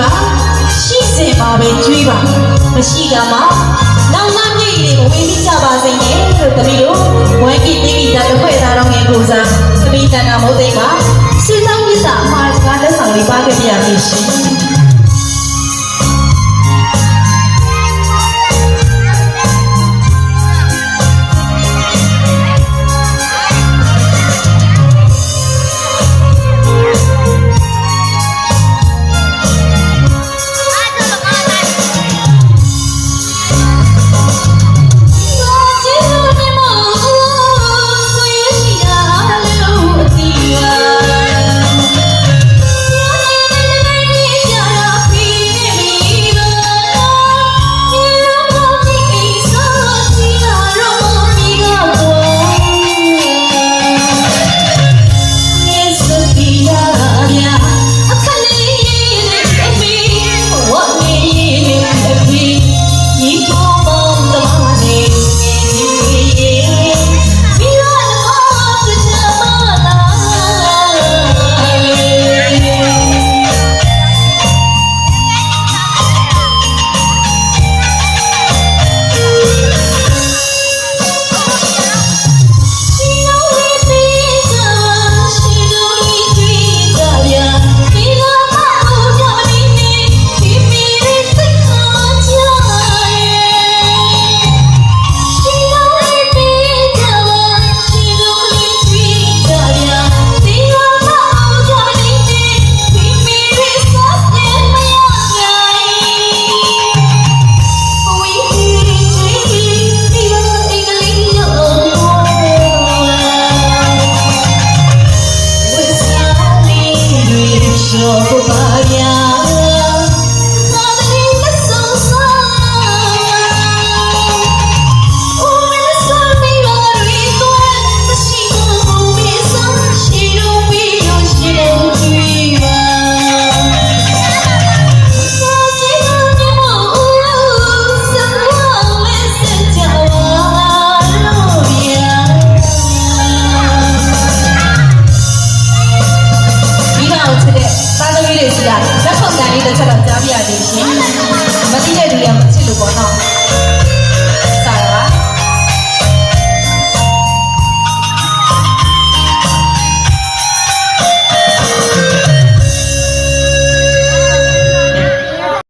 မှာပဲပြီးပါရှိစင်မှာပဲကျွေးပါမရှိကမှနောင်လာမြေကြီးတွေကိုဝေပြီးကြပါစေနဲ့လို့တပီတို့ဝဲကြီးတိတိတာတစ်ခွဲသားတော့ငယ်ကိုစားသပိတနာမိုးသိမ်းပါစဉ်းစားမြစ်တာအမှားစကားလက်ဆောင်လေးပါခဲ့ပြရ သားသမီးတွေရှိတာလက်ခုပ်တန်းလေးတစ်ချက်တော့ကြားပြရသေးရှင်။မသိတဲ့လူတွေကမချစ်လို့ပေါ့နော်